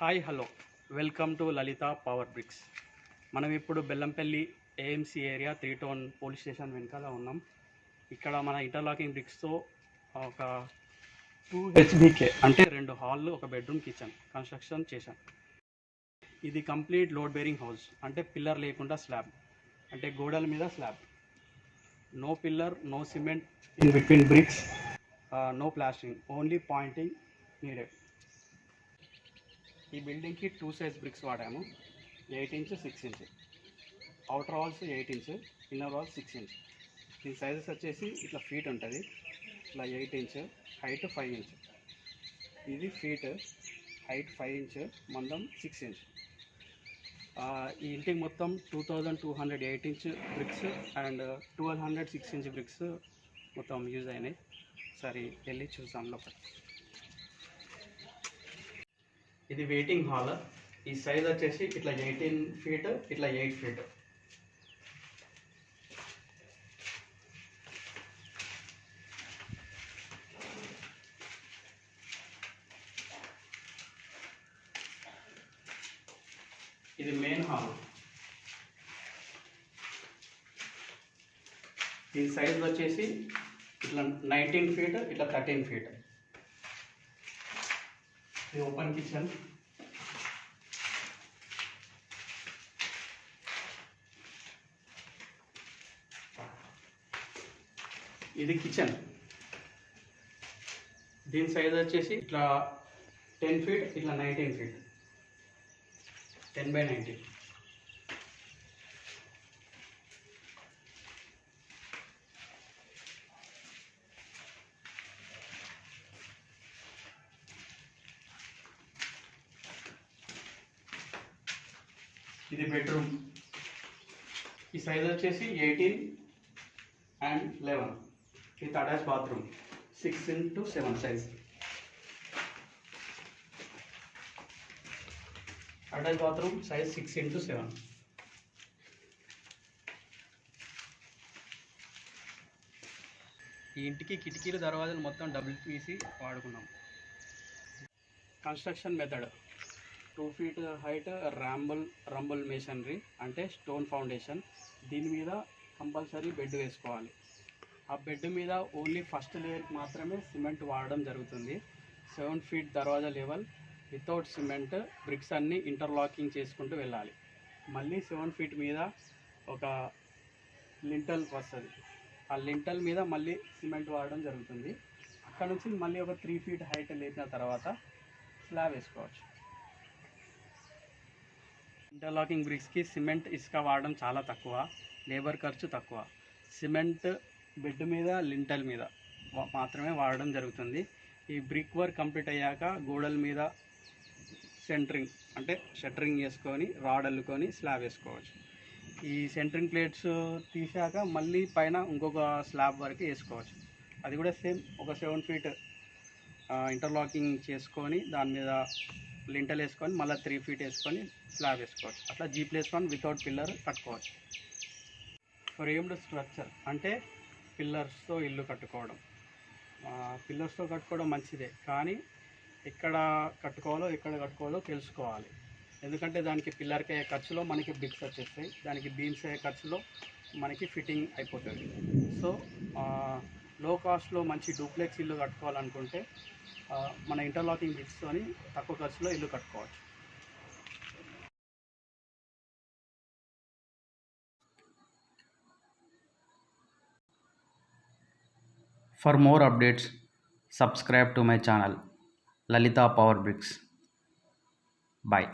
Hi hello. Welcome to Lalitha power bricks మనం ఇప్పుడు Bellampalli AMC area three town police station వెనకాల ఉన్నాం. ఇక్కడ మన ఇంటర్లాకింగ్ బ్రిక్స్తో ఒక టూ హెచ్బికే అంటే రెండు హాల్లు ఒక బెడ్రూమ్ కిచెన్ కన్స్ట్రక్షన్ చేశాం. ఇది కంప్లీట్ లోడ్ బేరింగ్ హౌస్ అంటే పిల్లర్ లేకుండా స్లాబ్ అంటే గోడల మీద slab no pillar no cement in between bricks no plastering only pointing needed ఈ బిల్డింగ్కి టూ సైజ్ బ్రిక్స్ వాడాము. Eight inch six inch. Outer walls eight inch inner walls six inch. దీని sizes వచ్చేసి ఇట్లా ఫీట్ ఉంటుంది. ఇట్లా eight inch height five inch. ఇది feet height five inch మందం సిక్స్ ఇంచ్. ఈ ఇంటికి మొత్తం two thousand two hundred eight inch bricks and twelve hundred six inch bricks మొత్తం యూజ్ అయినాయి. సరే వెళ్ళి చూసాం లోపల. ఇది వెయిటింగ్ హాల్ ఈ సైజ్ వచ్చేసి ఇట్లా ఎయిటీన్ ఫీట్ ఇట్లా ఎయిట్ ఫీట్ ఇది మెయిన్ హాల్ దీని సైజ్ వచ్చేసి ఇట్లా నైన్టీన్ ఫీట్ ఇట్లా థర్టీన్ ఫీట్ ఇది ఓపెన్ కిచెన్ ఇది కిచెన్ దీని సైజ్ వచ్చేసి ఇట్లా టెన్ ఫీట్ ఇట్లా nineteen feet ten by nineteen ఇది బెడ్రూమ్ ఈ సైజ్ వచ్చేసి eighteen and eleven with attach bathroom six into seven size attach bathroom size six into seven ఈ ఇంటికి కిటికీలు దర్వాజాలు మొత్తం double PC వాడుకున్నాం. Construction method two feet height rubble rubble masonry అంటే stone foundation. దీని మీద కంపల్సరీ బెడ్ వేసుకోవాలి. ఆ బెడ్ మీద ఓన్లీ ఫస్ట్ లేయర్ మాత్రమే సిమెంట్ వాడడం జరుగుతుంది. సెవెన్ ఫీట్ దర్వాజా లెవెల్ వితౌట్ సిమెంట్ బ్రిక్స్ అన్నీ ఇంటర్లాకింగ్ చేసుకుంటూ వెళ్ళాలి. మళ్ళీ సెవెన్ ఫీట్ మీద ఒక లింటల్ వస్తుంది. ఆ లింటల్ మీద మళ్ళీ సిమెంట్ వాడడం జరుగుతుంది. అక్కడ నుంచి మళ్ళీ ఒక త్రీ ఫీట్ హైట్ లేపిన తర్వాత స్లాబ్ వేసుకోవచ్చు. ఇంటర్లాకింగ్ బ్రిక్స్కి సిమెంట్ ఇసుక వాడడం చాలా తక్కువ లేబర్ ఖర్చు తక్కువ. సిమెంట్ బెడ్ మీద లింటల్ మీద మాత్రమే వాడడం జరుగుతుంది. ఈ బ్రిక్ వర్క్ కంప్లీట్ అయ్యాక గోడల మీద సెంటరింగ్ అంటే షట్టరింగ్ చేసుకొని రాడ్ అల్లుకొని స్లాబ్ వేసుకోవచ్చు. ఈ సెంటరింగ్ ప్లేట్స్ తీసాక మళ్ళీ పైన ఇంకొక స్లాబ్ వరకు వేసుకోవచ్చు. అది కూడా సేమ్ ఒక సెవెన్ ఫీట్ ఇంటర్లాకింగ్ చేసుకొని దాని మీద లింటలు వేసుకొని మళ్ళీ త్రీ ఫీట్ వేసుకొని స్లాబ్ వేసుకోవచ్చు. అట్లా G place one without pillar కట్టుకోవచ్చు. ఫ్రేమ్డ్ స్ట్రక్చర్ అంటే పిల్లర్స్తో ఇల్లు కట్టుకోవడం. పిల్లర్స్తో కట్టుకోవడం మంచిదే కానీ ఎక్కడ కట్టుకోవాలో ఎక్కడ కట్టుకోవాలో తెలుసుకోవాలి. ఎందుకంటే దానికి పిల్లర్కి అయ్యే ఖర్చులో మనకి బిక్స్ వచ్చేస్తాయి. దానికి బీమ్స్ అయ్యే ఖర్చులో మనకి ఫిట్టింగ్ అయిపోతుంది. సో లో కాస్ట్లో మంచి డూప్లెక్స్ ఇల్లు కట్టుకోవాలనుకుంటే మన ఇంటర్లాకింగ్ బ్రిక్స్తోని తక్కువ ఖర్చులో ఇల్లు కట్టుకోవచ్చు. For more updates subscribe to my channel Lalitha power bricks bye